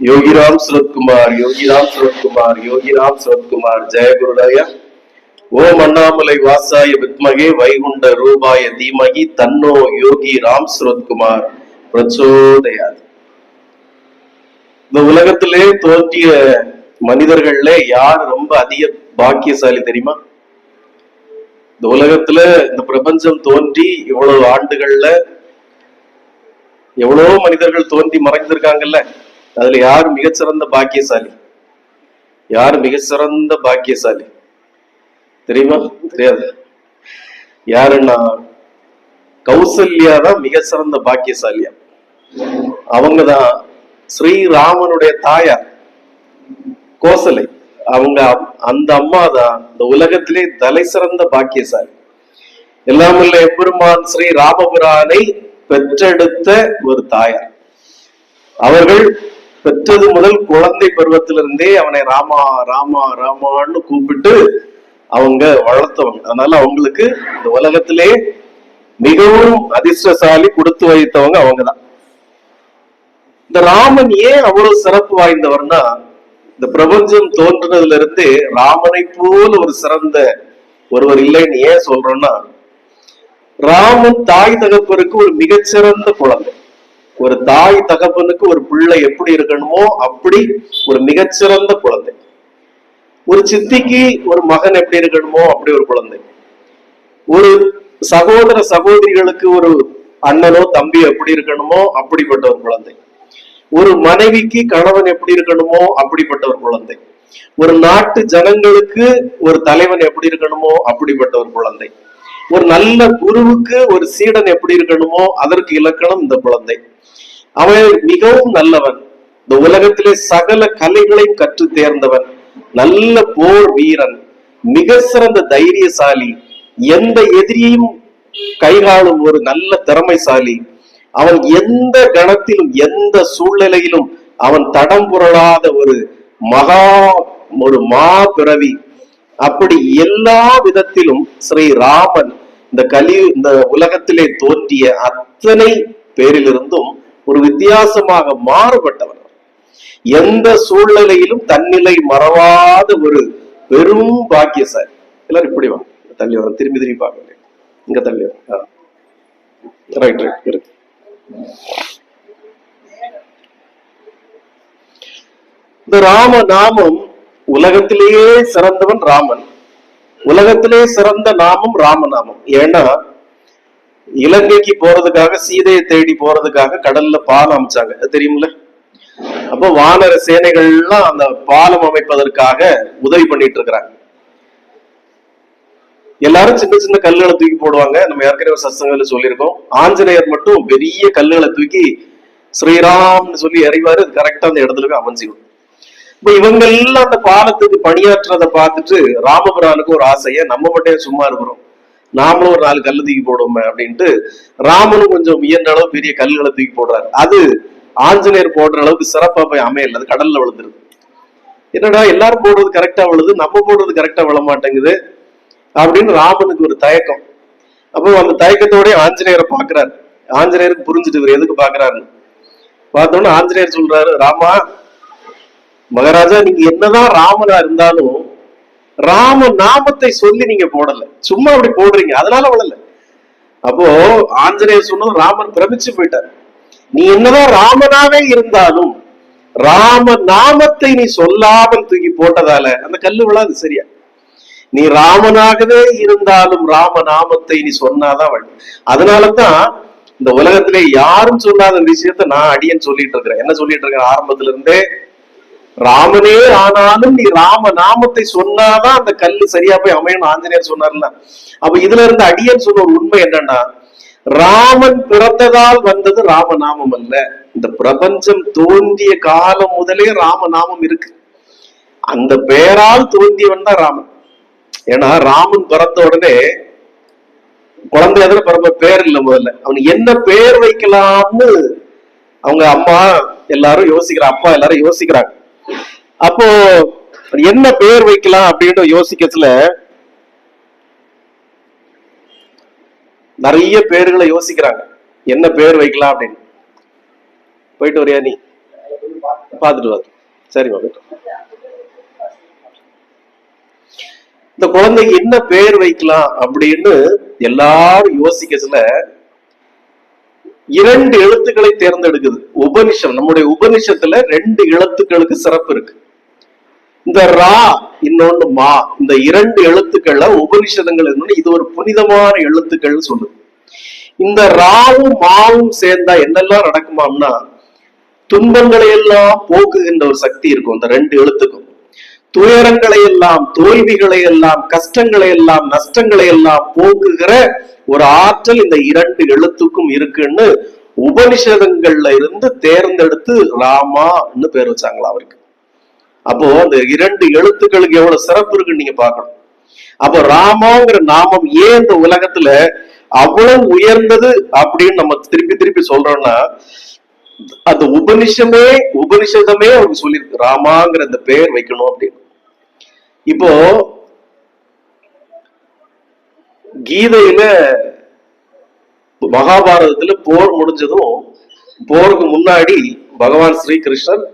யோகிராம் சுரத்குமார் யோகிராம் சுரத்குமார் யோகிராம் சுரத்குமார் ஜெயகுருடாயா ஓம் அண்ணாமலை வாசாய வித்மகே வைகுண்ட ரூபாய தீமகி தன்னோ யோகி ராம் சுரத்குமார். பிரச்சோதயாது. இந்த உலகத்திலே தோற்றிய மனிதர்கள்ல யார் ரொம்ப அதிக பாக்கியசாலி தெரியுமா? இந்த உலகத்துல இந்த பிரபஞ்சம் தோன்றி இவ்வளவு ஆண்டுகள்ல எவ்வளவோ மனிதர்கள் தோன்றி மறைந்திருக்காங்கல்ல? அதுல யார் மிகச்சிறந்த பாக்கியசாலி? யார் மிகச்சிறந்த பாக்கியசாலி? தெரியுமா? தெரியாது. யாருன்னா கௌசல்யா தான் மிகச்சிறந்த சிறந்த பாக்கியசாலியா? அவங்கதான் ஸ்ரீராமனுடைய தாயார் கோசலை. அவங்க அம்- அந்த அம்மா தான் இந்த உலகத்திலே தலை சிறந்த பாக்கியசாலி. எல்லாம் எம்பெருமான் ஸ்ரீ ராமபுரானை பெற்றெடுத்த ஒரு தாயார் அவர்கள் பெற்றது முதல் குழந்தை பருவத்திலிருந்தே அவனை ராமா ராமா ராமான்னு கூப்பிட்டு அவங்க வளர்த்தவங்க. அதனால அவங்களுக்கு இந்த உலகத்திலே மிகவும் அதிர்ஷ்டசாலி கொடுத்து வைத்தவங்க அவங்கதான். இந்த ராமன் ஏன் அவ்வளவு சிறப்பு வாய்ந்தவர்னா இந்த பிரபஞ்சம் தோன்றினதுல இருந்து ராமனை போல ஒரு சிறந்த ஒருவர் இல்லைன்னு ஏன் சொல்றோம்னா ராமன் தாய் தகப்பனுக்கு ஒரு மிகச்சிறந்த குழந்தை. ஒரு தாய் தகப்பனுக்கு ஒரு பிள்ளை எப்படி இருக்கணுமோ அப்படி ஒரு மிகச்சிறந்த குழந்தை. ஒரு சித்திக்கு ஒரு மகன் எப்படி இருக்கணுமோ அப்படி ஒரு குழந்தை. ஒரு சகோதர சகோதரிகளுக்கு ஒரு அண்ணனோ தம்பி எப்படி இருக்கணுமோ அப்படிப்பட்ட ஒரு குழந்தை. ஒரு மனைவிக்கு கணவன் எப்படி இருக்கணுமோ அப்படிப்பட்ட ஒரு குழந்தை. ஒரு நாட்டு ஜனங்களுக்கு ஒரு தலைவன் எப்படி இருக்கணுமோ அப்படிப்பட்ட ஒரு குழந்தை. ஒரு நல்ல குருவுக்கு ஒரு சீடன் எப்படி இருக்கணுமோ அதற்கு இலக்கணம் இந்த குழந்தை. அவன் மிகவும் நல்லவன். இந்த உலகத்திலே சகல கலைகளையும் கற்று தேர்ந்தவன். நல்ல போர் வீரன். மிக சிறந்த தைரியசாலி. எந்த எதிரியையும் கைகாலும் ஒரு நல்ல திறமைசாலி. அவன் எந்த கணத்திலும் எந்த சூழ்நிலையிலும் அவன் தடம் புரளாத ஒரு மகா ஒரு மா பிறவி அப்படி எல்லா விதத்திலும் ஸ்ரீ ராமன் இந்த கலி இந்த உலகத்திலே தோன்றிய அத்தனை பேரிலிருந்தும் ஒரு வித்தியாசமாக மாறுபட்டவர். எந்த சூழ்நிலையிலும் தன்னிலை மறவாத ஒரு பெரும் பாக்கியசாலி. எல்லாரும் இப்படி வாங்க. தள்ளி வர திரும்பி திரும்பி பார்க்க இங்க தள்ளி ரைட் ரைட் இருக்கு. இந்த ராம நாமம் உலகத்திலேயே சிறந்தவன் ராமன். உலகத்திலே சிறந்த நாமம் ராமநாமம். ஏன்னா இலங்கைக்கு போறதுக்காக சீதையை தேடி போறதுக்காக கடல்ல பாலம் அமைச்சாங்க. அது தெரியுமில்ல அப்போ வானர சேனைகள்லாம் அந்த பாலம் அமைப்பதற்காக உதவி பண்ணிட்டு இருக்கிறாங்க. எல்லாரும் சின்ன சின்ன கல்லுகளை தூக்கி போடுவாங்க. நம்ம ஏற்கனவே சத்சங்கத்துல சொல்லியிருக்கோம். ஆஞ்சநேயர் மட்டும் பெரிய கல்லுகளை தூக்கி ஸ்ரீராம்னு சொல்லி இறைவாரு கரெக்டா அந்த இடத்துல போய் அமைஞ்சிடும். இப்ப இவங்க எல்லாம் அந்த பாலத்துக்கு பணியாற்றுறத பார்த்துட்டு ராமபுரானுக்கு ஒரு ஆசைய நம்ம மட்டும் சும்மா இருக்கிறோம்? நாமளும் ஒரு நாலு கல்லு தூக்கி போடுவோமே அப்படின்ட்டு ராமனும் கொஞ்சம் இயன்ற அளவு பெரிய கல்லுகளை தூக்கி போடுறாரு. அது ஆஞ்சநேயர் போடுற அளவுக்கு சிறப்பா போய் அமையல. அது கடல்ல விழுந்துருது. என்னடா எல்லாரும் போடுறது கரெக்டா விழுது நம்ம போடுறது கரெக்டா விழ மாட்டேங்குது அப்படின்னு ராமனுக்கு ஒரு தயக்கம். அப்போ அந்த தயக்கத்தோடய ஆஞ்சநேயரை பாக்குறாரு ஆஞ்சநேயருக்கு புரிஞ்சுட்டு இவர் எதுக்கு பாக்குறாருன்னு பார்த்தோன்னே ஆஞ்சநேயர் சொல்றாரு ராமா மகாராஜா நீங்க என்னதான் ராமனா இருந்தாலும் ராம நாமத்தை சொல்லி நீங்க போடல. சும்மா அப்படி போடுறீங்க. அதனால விடல. அப்போ ஆஞ்சநேயர் சொன்னது ராமன் பிரமிச்சு போயிட்டார். நீ என்னதான் ராமனாவே இருந்தாலும் ராம நாமத்தை நீ சொல்லாமல் தூக்கி போட்டதால அந்த கல்லு விழாது சரியா? நீ ராமனாகவே இருந்தாலும் ராம நாமத்தை நீ சொன்னாதான் வழி. அதனாலதான் இந்த உலகத்திலே யாரும் சொல்லாத விஷயத்த நான் அடியன் சொல்லிட்டு இருக்கிறேன். என்ன சொல்லிட்டு இருக்கிறேன்? ஆரம்பத்துல இருந்தே ராமனே ஆனாலும் நீ ராம நாமத்தை சொன்னாதான் அந்த கல்லு சரியா போய் அமையணும் ஆஞ்சநேயர் சொன்னார்ல. அப்ப இதுல இருந்து அடியன் சொன்ன ஒரு உண்மை என்னன்னா ராமன் பிறந்ததால் வந்தது ராமநாமம் அல்ல. இந்த பிரபஞ்சம் தோன்றிய காலம் முதலே ராமநாமம் இருக்கு. அந்த பெயரால் தோன்றியவன் தான் ராமன். ஏன்னா ராமன் பிறந்த உடனே குழந்தை எதிர பிறந்த பேர் இல்லை முதல்ல. அவனுக்கு என்ன பேர் வைக்கலாம்னு அவங்க அம்மா எல்லாரும் யோசிக்கிறான் அப்பா எல்லாரும் யோசிக்கிறாங்க. அப்போ என்ன பெயர் வைக்கலாம் அப்படின்னு யோசிக்கிறதுல நிறைய பேர்களை யோசிக்கிறாங்க. என்ன பேர் வைக்கலாம் அப்படின்னு. போயிட்டு வரியா நீ? பார்த்துட்டு வா. சரி போயிட்டு இந்த குழந்தைக்கு என்ன பேர் வைக்கலாம் அப்படின்னு எல்லாரும் யோசிக்கச்சுல இரண்டு எழுத்துக்களை தேர்ந்தெடுக்குது. உபனிஷம் நம்முடைய உபனிஷத்துல ரெண்டு எழுத்துக்களுக்கு சிறப்பு இருக்கு. இந்த ரா இன்னொன்னு மா. இந்த இரண்டு எழுத்துக்கள்ல உபனிஷதங்கள் இது ஒரு புனிதமான எழுத்துக்கள் சொல்லுது. இந்த ராவும் மாவும் சேர்ந்தா என்னெல்லாம் நடக்குமாம்னா துன்பங்களை எல்லாம் போக்குகின்ற ஒரு சக்தி இருக்கும் இந்த ரெண்டு எழுத்துக்கும். துயரங்களை எல்லாம் தோல்விகளை எல்லாம் கஷ்டங்களை எல்லாம் நஷ்டங்களை எல்லாம் போக்குகிற ஒரு ஆற்றல் இந்த இரண்டு எழுத்துக்கும் இருக்குன்னு உபனிஷதங்கள்ல இருந்து தேர்ந்தெடுத்து ராமான்னு பேர் வச்சாங்களா அவருக்கு. அப்போ அந்த இரண்டு எழுத்துக்களுக்கு எவ்வளவு சிறப்பு இருக்குன்னு நீங்க பார்க்கணும். அப்போ ராமாங்கிற நாமம் ஏன் இந்த உலகத்துல அவ்வளவு உயர்ந்தது அப்படின்னு நம்ம திருப்பி திருப்பி சொல்றோம்னா அந்த உபனிஷமே உபனிஷதமே அவருக்கு சொல்லியிருக்கு. ராமாங்கிற அந்த பெயர் வைக்கணும் அப்படின்னு. இப்போ கீதையில மகாபாரதத்துல போர் முடிஞ்சதும் போருக்கு முன்னாடி பகவான் ஸ்ரீகிருஷ்ணர்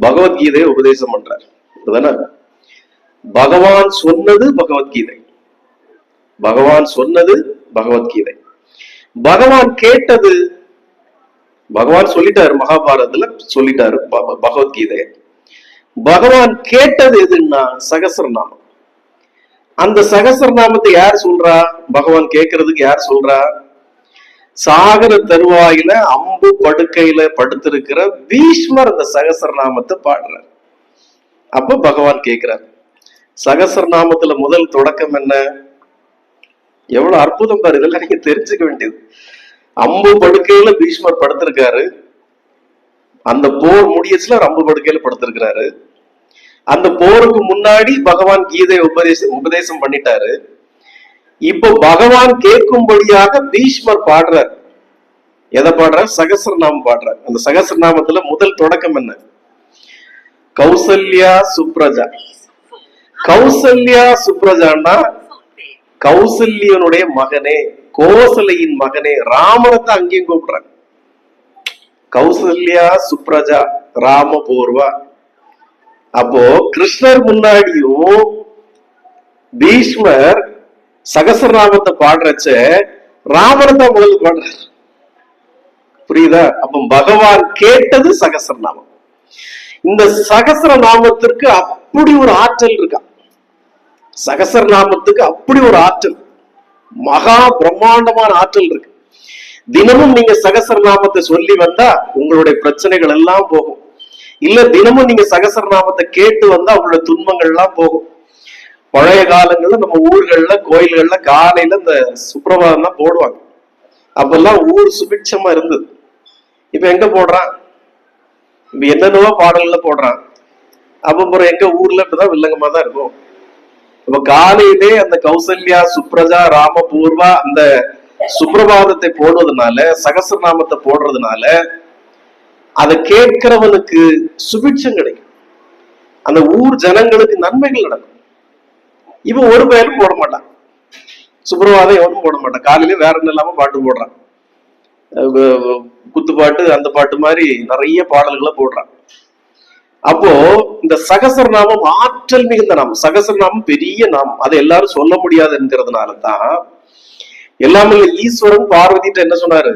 பகவத்கீதையை உபதேசம் பண்றார். அதுதானே பகவான் சொன்னது பகவத்கீதை. பகவான் சொன்னது பகவத்கீதை. பகவான் கேட்டது பகவான் சொல்லிட்டாரு மகாபாரதத்துல சொல்லிட்டாரு ப- பகவத்கீதைய. பகவான் கேட்டது எதுன்னா சகசரநாமம். அந்த சகசரநாமத்தை யார் சொல்றா? பகவான் கேட்கறதுக்கு யார் சொல்றா? சாகர தருவாயில அம்பு படுக்கையில படுத்திருக்கிற பீஷ்மர் அந்த சகசரநாமத்தை பாடுறார். அப்ப பகவான் கேட்கிறார் சகசரநாமத்துல முதல் தொடக்கம் என்ன? எவ்வளவு அற்புதம் பாரு இதெல்லாம் நீங்க தெரிஞ்சுக்க வேண்டியது. அம்பு படுக்கையில பீஷ்மர் படுத்திருக்காரு. அந்த போர் முடியச்சுல அம்பு படுக்கையில படுத்திருக்கிறாரு. அந்த போருக்கு முன்னாடி பகவான் கீதை உபதேசம் உபதேசம் பண்ணிட்டாரு. இப்போ பகவான் கேட்கும்படியாக பீஷ்மர் பாடுறார். எதை பாடுறார்? சகசரநாமம் பாடுறார். அந்த சகசரநாமத்துல முதல் தொடக்கம் என்ன? கௌசல்யா சுப்ரஜா. கௌசல்யா சுப்ரஜான்னா கௌசல்யனுடைய மகனே கோசலையின் மகனே ராமனத்தை அங்கேயும் கூப்பிடுறாங்க கௌசல்யா சுப்ரஜா ராமபூர்வா. அப்போ கிருஷ்ணர் முன்னாடியும் பீஷ்மர் சகசரநாமத்தை பாடுறச்ச ராமனை தான் முதல்ல பாடுறாரு. புரியுதா? அப்ப பகவான் கேட்டது சகசரநாமம். இந்த சகசரநாமத்திற்கு அப்படி ஒரு ஆற்றல் இருக்கா? சகசரநாமத்துக்கு அப்படி ஒரு ஆற்றல். மகா பிரம்மாண்டமான ஆற்றல் இருக்கு. தினமும் நீங்க சகசரநாமத்தை சொல்லி வந்தா உங்களுடைய பிரச்சனைகள் எல்லாம் போகும். இல்ல தினமும் நீங்க சகசரநாமத்தை கேட்டு வந்தா உங்களுடைய துன்பங்கள் எல்லாம் போகும். பழைய காலங்கள்ல நம்ம ஊர்கள்ல கோயில்கள்ல காலையில இந்த சுப்பிரபாதம் தான் போடுவாங்க. அப்பெல்லாம் ஊர் சுபிட்சமா இருந்தது. இப்ப எங்க போடுறான்? இப்ப என்னென்னவோ பாடல்கள்ல போடுறான். அப்ப அப்புறம் எங்க ஊர்ல இப்பதான் வில்லங்கமா தான் இருக்கும். இப்ப காலையிலே அந்த கௌசல்யா சுப்ரஜா ராமபூர்வா அந்த சுப்பிரபாதத்தை போடுவதனால சகசிரநாமத்தை போடுறதுனால அதை கேட்கிறவனுக்கு சுபிட்சம் கிடைக்கும். அந்த ஊர் ஜனங்களுக்கு நன்மைகள் நடக்கும். இவன் ஒரு பேரும் போட மாட்டான். சுப்பிரபாதம் எவனும் போட மாட்டான். காலையில வேற என்ன இல்லாம பாட்டு போடுறான். குத்து பாட்டு அந்த பாட்டு மாதிரி நிறைய பாடல்களை போடுறான். அப்போ இந்த சகசரநாமம் ஆற்றல் மிகுந்த நாமம். சகசரநாமம் பெரிய நாமம். அதை எல்லாரும் சொல்ல முடியாது என்கிறதுனால தான் எல்லாமே ஈஸ்வரன் பார்வதிட்ட என்ன சொன்னாரு?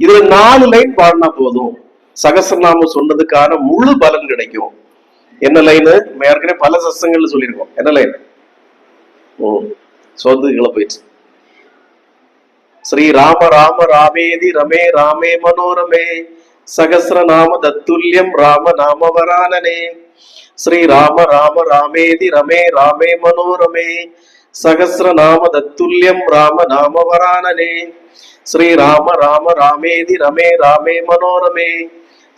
இதுல நாலு லைன் பாடினா போதும். சகசரநாமம் சொன்னதுக்கான முழு பலன் கிடைக்கும். என்ன லைனு ஏற்கனவே பல சசங்கள்ல சொல்லியிருக்கோம். என்ன லைன் ஓ கீழே போயிடுச்சு. ஸ்ரீ ராம ராம ராமேதி ரமே ராமே மனோரமே சகசிரநாம தத்துல்யம் ராம நாம வரானனே. ஸ்ரீ ராம ராம ராமேதி ரமே ராமே மனோரமே சகசிரநாம தத்துல்யம் ராம நாம வரானனே. ஸ்ரீ ராம ராம ராமேதி ரமே ராமே மனோரமே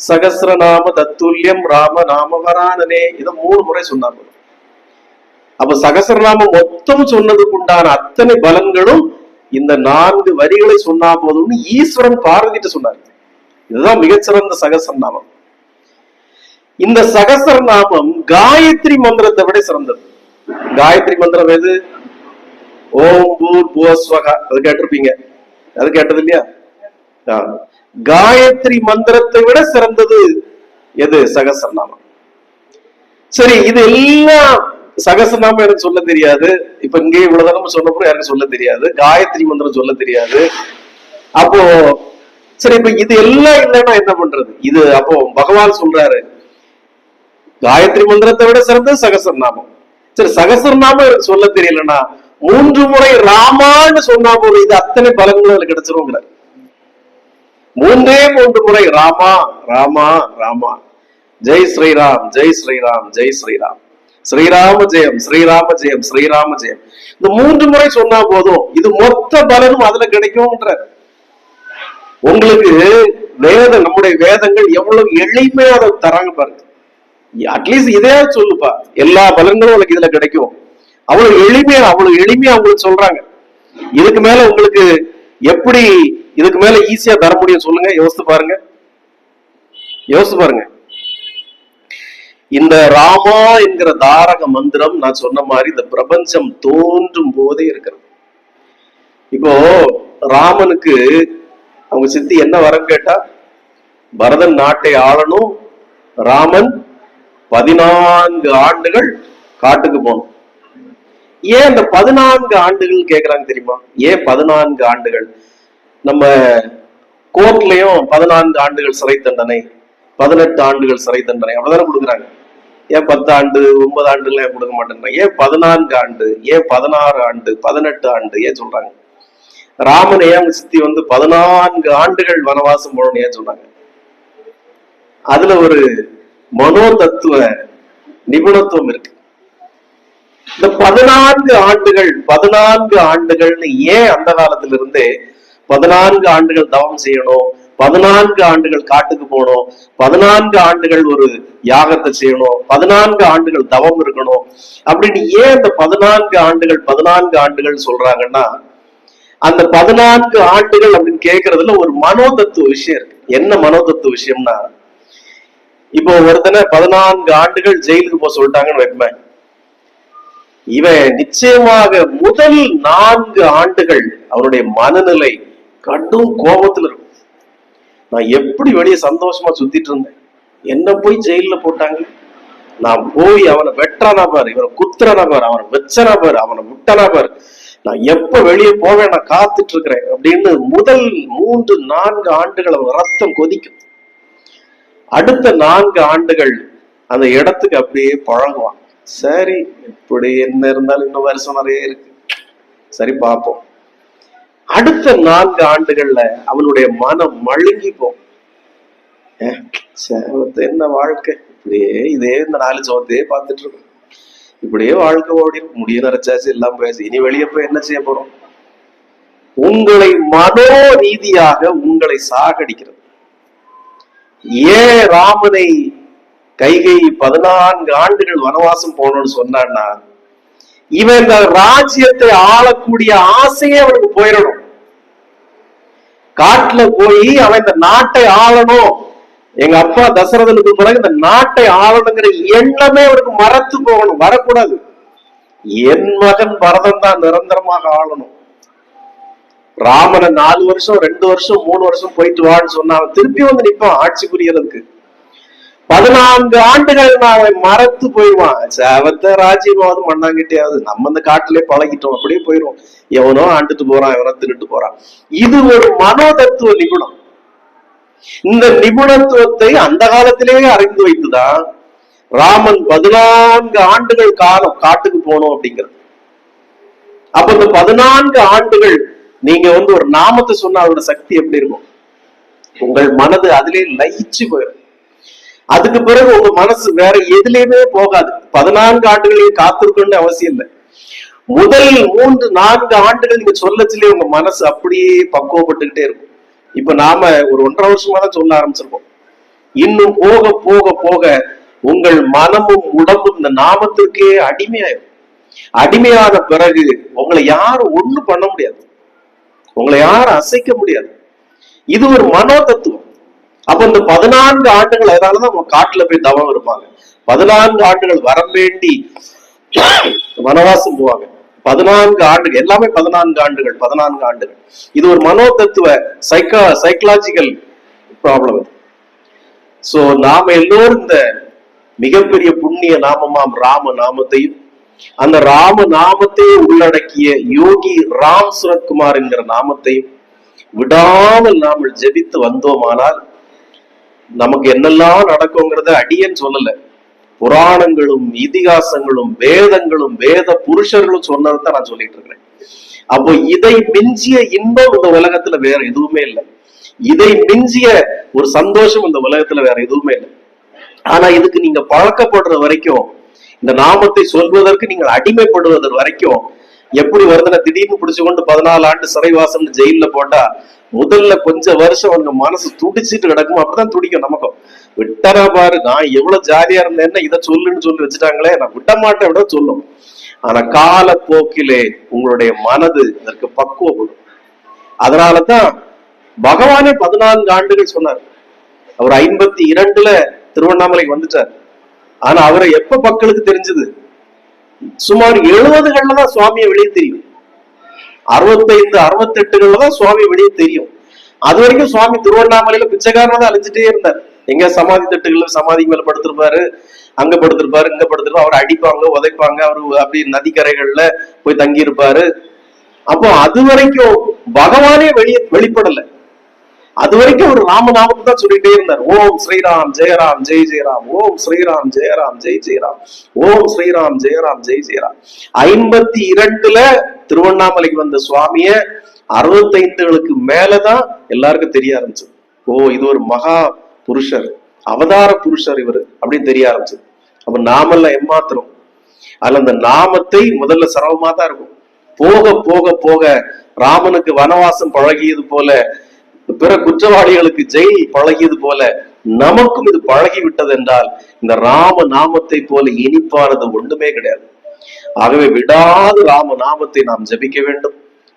சகசிரநாம தத்துல்யம் ராம நாம வரானனே. இதை மூணு முறை சொன்னார் அப்ப சகசரநாமம் மொத்தம் சொன்னதுக்கு உண்டான அத்தனை பலன்களும் இந்த நான்கு வரிகளை சொன்னா போதும்னு ஈஸ்வரன் பார்வதிட்டு சொன்னார் இதுதான் மிகச்சிறந்த சகசரநாமம் இந்த சகசரநாமம் காயத்ரி மந்திரத்தை விட சிறந்தது காயத்ரி மந்திரம் எது ஓம் பூர் புவஸ்வகா அது கேட்டிருப்பீங்க அது கேட்டது இல்லையா காயத்ரி மந்திரத்தை விட சிறந்தது எது சகசரநாமம் சரி இது எல்லாம் சகசநாமம் எனக்கு சொல்ல தெரியாது. இப்ப இங்கே இவ்வளவு தரம் சொன்னப்போ எனக்கு சொல்ல தெரியாது. காயத்ரி மந்திரம் சொல்ல தெரியாது. அப்போ சரி இப்ப இது எல்லாம் இல்லைன்னா என்ன பண்றது? இது அப்போ பகவான் சொல்றாரு. காயத்ரி மந்திரத்தை விட சிறந்தது சகசரநாமம் சரி சகசரநாமம் எனக்கு சொல்ல தெரியலன்னா மூன்று முறை ராமான்னு சொன்னா போது இது அத்தனை பலன்களும் அதுல கிடைச்சிருங்கிற மூன்றே மூன்று முறை ராமா ராமா ராமா. ஜெய் ஸ்ரீராம் ஜெய் ஸ்ரீராம் ஜெய் ஸ்ரீராம். ஸ்ரீராம ஜெயம் ஸ்ரீராம ஜெயம் ஸ்ரீராம ஜெயம். இந்த மூன்று முறை சொன்னா போதும். இது மொத்த பலனும் அதுல கிடைக்கும்ன்ற. உங்களுக்கு வேத நம்முடைய வேதங்கள் எவ்வளவு எளிமையா அதை தராங்க பாருங்க. அட்லீஸ்ட் இதே சொல்லுப்பா. எல்லா பலன்களும் உனக்கு இதுல கிடைக்கும். அவ்வளவு எளிமையா அவ்வளவு எளிமையா அவங்களுக்கு சொல்றாங்க. இதுக்கு மேல உங்களுக்கு எப்படி இதுக்கு மேல ஈஸியா தர முடியும் சொல்லுங்க. யோசித்து பாருங்க. யோசித்து பாருங்க. இந்த ராமா என்கிற தாரக மந்திரம் நான் சொன்ன மாதிரி இந்த பிரபஞ்சம் தோன்றும் போதே இருக்கிறது. இப்போ ராமனுக்கு அவங்க சித்தி என்ன வரம் கேட்டா பரதன் நாட்டை ஆளணும் ராமன் பதினான்கு ஆண்டுகள் காட்டுக்கு போகணும். ஏன் இந்த பதினான்கு ஆண்டுகள் கேக்குறாங்க தெரியுமா? ஏன் பதினான்கு ஆண்டுகள்? நம்ம கோர்ட்லயும் பதினான்கு ஆண்டுகள் சிறை தண்டனை பதினெட்டு ஆண்டுகள் சிறை தண்டனை அப்படிதானே கொடுக்குறாங்க. ஏன் பத்து ஆண்டு ஒன்பது ஆண்டுலாம் ஏன் கொடுக்க மாட்டேங்கிறாங்க ஏன் பதினான்கு ஆண்டு ஏன் பதினாறு ஆண்டு பதினெட்டு ஆண்டு ஏன் சொல்றாங்க? ராமன் ஏன் சித்தி வந்து பதினான்கு ஆண்டுகள் வனவாசம் போகணும்னு ஏன் சொன்னாங்க அதுல ஒரு மனோ தத்துவ நிபுணத்துவம் இருக்கு. இந்த பதினான்கு ஆண்டுகள் பதினான்கு ஆண்டுகள்னு ஏன் அந்த காலத்திலிருந்தே பதினான்கு ஆண்டுகள் தவம் செய்யணும்? பதினான்கு ஆண்டுகள் காட்டுக்கு போகணும். பதினான்கு ஆண்டுகள் ஒரு யாகத்தை செய்யணும். பதினான்கு ஆண்டுகள் தவம் இருக்கணும். அப்படின்னு ஏன் இந்த பதினான்கு ஆண்டுகள் பதினான்கு ஆண்டுகள் சொல்றாங்கன்னா அந்த பதினான்கு ஆண்டுகள் அப்படின்னு கேட்கறதுல ஒரு மனோதத்துவ விஷயம் இருக்கு. என்ன மனோதத்துவ விஷயம்னா இப்போ ஒருத்தனை பதினான்கு ஆண்டுகள் ஜெயிலுக்கு போக சொல்லிட்டாங்கன்னு வைப்பேன் இவன் நிச்சயமாக முதல் நான்கு ஆண்டுகள் அவனுடைய மனநிலை கடும் கோபத்துல இருக்கும். நான் எப்படி வெளியே சந்தோஷமா சுத்திட்டு இருந்தேன்? என்ன போய் ஜெயில போட்டாங்க நான் போய் அவனை வெட்டுறானா பாரு இவனை குத்துறானா பாரு அவனை வச்சனா பாரு அவனை விட்டனா பாரு. நான் எப்ப வெளியே போவேன் நான் காத்துட்டு இருக்கிறேன் அப்படின்னு முதல் மூன்று நான்கு ஆண்டுகள் அவன் ரத்தம் கொதிக்கும். அடுத்த நான்கு ஆண்டுகள் அந்த இடத்துக்கு அப்படியே பழகுவான். சரி இப்படி என்ன இருந்தாலும் இன்னும் வருஷம் நிறைய இருக்கு. சரி பார்ப்போம். அடுத்த நான்கு ஆண்டுகள்ல அவனுடைய மனம் மழுங்கி போகும் சேவத்து என்ன வாழ்க்கை? இப்படியே இதே இந்த நாலு சோத்தையே பார்த்துட்டு இருக்கோம். இப்படியே வாழ்க்கை ஓடி முடிய நிறைச்சாச்சு எல்லாம் பேசி இனி வெளியே போய் என்ன செய்ய போறோம்? உங்களை மனோ ரீதியாக உங்களை சாகடிக்கிறது. ஏன் ராமனை கைகை பதினான்கு ஆண்டுகள் வனவாசம் போகணும்னு சொன்னான்னா இவன் இந்த ராஜ்யத்தை ஆளக்கூடிய ஆசையே அவனுக்கு போயிடணும். காட்டுல போய் அவன் இந்த நாட்டை ஆளணும். எங்க அப்பா தசரதனுக்கு பிறகு இந்த நாட்டை ஆளணுங்கிற எண்ணமே அவனுக்கு மறத்து போகணும் வரக்கூடாது. என் மகன் பரதம் தான் நிரந்தரமாக ஆளணும். ராமனை நாலு வருஷம் ரெண்டு வருஷம் மூணு வருஷம் போயிட்டு வான்னு சொன்னா அவன் திருப்பி வந்து நிற்பான் ஆட்சி புரியறதுக்கு. பதினான்கு ஆண்டுகள் நான் மறத்து போயிடுவான். சேவத்தை ராஜ்யமாவது மண்ணாங்கிட்டேயாவது நம்ம இந்த காட்டிலே பழகிட்டோம். அப்படியே போயிடுவோம். எவனோ ஆண்டுட்டு போறான் எவனோ திருட்டு போறான். இது ஒரு மனோதத்துவ நிபுணம். இந்த நிபுணத்துவத்தை அந்த காலத்திலேயே அறிந்து வைத்துதான் ராமன் பதினான்கு ஆண்டுகள் காலம் காட்டுக்கு போனோம் அப்படிங்கிறது. அப்ப இந்த பதினான்கு ஆண்டுகள் நீங்க வந்து ஒரு நாமத்தை சொன்னா அதோட சக்தி எப்படி இருக்கும்? உங்கள் மனது அதிலே லயிச்சு போயிடும் அதுக்கு பிறகு உங்க மனசு வேற எதுலையுமே போகாது. பதினான்கு ஆண்டுகளையும் காத்திருக்கணும்னு அவசியம் இல்லை. முதல் மூன்று நான்கு ஆண்டுகள் நீங்க சொல்லச்சிலே உங்க மனசு அப்படியே பக்குவப்பட்டுக்கிட்டே இருக்கும். இப்ப நாம ஒரு ஒன்றரை வருஷமா தான் சொல்ல ஆரம்பிச்சிருக்கோம். இன்னும் போக போக போக உங்கள் மனமும் உடம்பும் இந்த நாமத்திற்கே அடிமையாயிரும். அடிமையான பிறகு உங்களை யாரும் ஒண்ணு பண்ண முடியாது. உங்களை யாரும் அசைக்க முடியாது. இது ஒரு மனோ தத்துவம் அப்ப இந்த பதினான்கு ஆண்டுகள் அதனாலதான் காட்டுல போய் தவம் இருப்பாங்க. பதினான்கு ஆண்டுகள் வரம் வேண்டி வனவாசம் போவாங்க. பதினான்கு ஆண்டுகள் எல்லாமே பதினான்கு ஆண்டுகள் பதினான்கு ஆண்டுகள். இது ஒரு மனோ தத்துவ சைக்கா சைக்கலாஜிக்கல் ப்ராப்ளம் இது. சோ நாம எல்லோரும் இந்த மிகப்பெரிய புண்ணிய நாமமாம் ராம நாமத்தையும் அந்த ராம நாமத்தையே உள்ளடக்கிய யோகி ராம் சுரத்குமார் என்கிற நாமத்தையும் விடாமல் நாமல் ஜெபித்து வந்தோமானால் நமக்கு என்னெல்லாம் நடக்குங்கிறத அடியேன்னு சொல்லல. புராணங்களும் இதிகாசங்களும் வேதங்களும் வேத புருஷர்களும் சொன்னதை நான் சொல்லிட்டு இருக்கிறேன். அப்போ இதை மிஞ்சிய இன்பம் இந்த உலகத்துல வேற எதுவுமே இல்லை. இதை மிஞ்சிய ஒரு சந்தோஷம் இந்த உலகத்துல வேற எதுவுமே இல்லை. ஆனா இதுக்கு நீங்க பழக்கப்படுற வரைக்கும் இந்த நாமத்தை சொல்வதற்கு நீங்கள் அடிமைப்படுவதற்கு வரைக்கும் எப்படி வருதுன்னா திடீர்னு பிடிச்சு கொண்டு பதினாலு ஆண்டு சிறைவாசம் ஜெயில போட்டா முதல்ல கொஞ்சம் வருஷம் அவங்க மனசு துடிச்சிட்டு கிடக்கும். அப்படிதான் துடிக்கும் நமக்கும். விட்டனா பாரு நான் எவ்வளவு ஜாலியா இருந்தேன்னா இதை சொல்லுன்னு சொல்லி வச்சுட்டாங்களே நான் விட்ட மாட்டேன் விட சொல்லும். ஆனா காலப்போக்கிலே உங்களுடைய மனது இதற்கு பக்குவப்படும். அதனாலதான் பகவானே பதினான்கு ஆண்டுகள் சொன்னார். அவர் ஐம்பத்தி இரண்டுல திருவண்ணாமலைக்கு வந்துட்டார். ஆனா அவரை எப்ப மக்களுக்கு தெரிஞ்சது? சுமார் எழுபதுகள்ல தான் சுவாமியை வெளியே தெரியும். அறுபத்தைந்து அறுபத்தெட்டுகள்ல தான் சுவாமி வெளியே தெரியும். அது வரைக்கும் சுவாமி திருவண்ணாமலையில பிச்சைக்காரனா தான் அழிஞ்சிட்டே இருந்தார். எங்க சமாதி தட்டுகள்ல சமாதி மேல படுத்திருப்பாரு அங்க படுத்திருப்பாரு இங்க படுத்திருப்பாரு. அவர் அடிப்பாங்க உதைப்பாங்க. அவரு அப்படி நதிக்கரைகள்ல போய் தங்கி இருப்பாரு அப்போ அது வரைக்கும் பகவானே வெளியே வெளிப்படல. அது வரைக்கும் அவர் ராமநாமத்தை தான் சொல்லிட்டே இருந்தார். ஓம் ஸ்ரீராம் ஜெயராம் ஜெய் ஜெயராம் ஓம் ஸ்ரீராம் ஜெயராம் ஜெய் ஜெயராம் ஓம் ஸ்ரீராம் ஜெயராம் ஜெய் ஜெயராம் ஐம்பத்தி இரண்டுல திருவண்ணாமலைக்கு வந்த சுவாமிய அறுபத்தைந்துகளுக்கு மேலதான் எல்லாருக்கும் தெரிய ஆரம்பிச்சது. ஓ இது ஒரு மகா புருஷர் அவதார புருஷர் இவர் அப்படின்னு தெரிய ஆரம்பிச்சது. அப்ப நாமெல்லாம் எம்மாத்திரம் அதுல அந்த நாமத்தை முதல்ல சிரமமா தான் இருக்கும். போக போக போக ராமனுக்கு வனவாசம் பழகியது போல பிற குற்றவாளிகளுக்கு ஜெயில் பழகியது போல நமக்கும் இது பழகி விட்டது என்றால் இந்த ராம நாமத்தை போல இனிப்பானது ஒன்றுமே கிடையாது. ஆகவே விடாது ராம நாமத்தை நாம் ஜபிக்க வேண்டும்.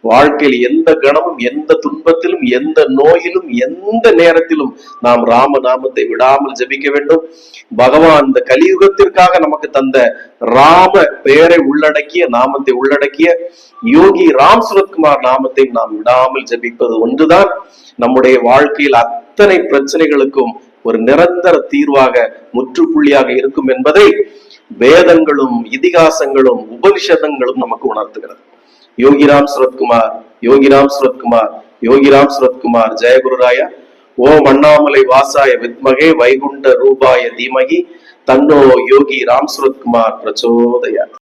வாழ்க்கையில் எந்த கணமும் எந்த துன்பத்திலும் எந்த நோயிலும் எந்த நேரத்திலும் நாம் ராம நாமத்தை விடாமல் ஜபிக்க வேண்டும். பகவான் இந்த கலியுகத்திற்காக நமக்கு தந்த ராம பெயரை உள்ளடக்கிய நாமத்தை உள்ளடக்கிய யோகி ராம் சுரத்குமார் நாமத்தை நாம் விடாமல் ஜபிப்பது ஒன்றுதான். நம்முடைய வாழ்க்கையில் அத்தனை பிரச்சனைகளுக்கும் ஒரு நிரந்தர தீர்வாக முற்றுப்புள்ளியாக இருக்கும் என்பதை வேதங்களும் இதிகாசங்களும் உபனிஷதங்களும் நமக்கு உணர்த்துகிறது. யோகிராம் சுரத்குமார் யோகிராம் சுரத்குமார் யோகிராம் சுரத்குமார் ஜெயகுருராயா. ஓம் அண்ணாமலை வாசாய வித்மகே வைகுண்ட ரூபாய தீமகி தன்னோ யோகி ராம் சுரத்குமார் பிரச்சோதயா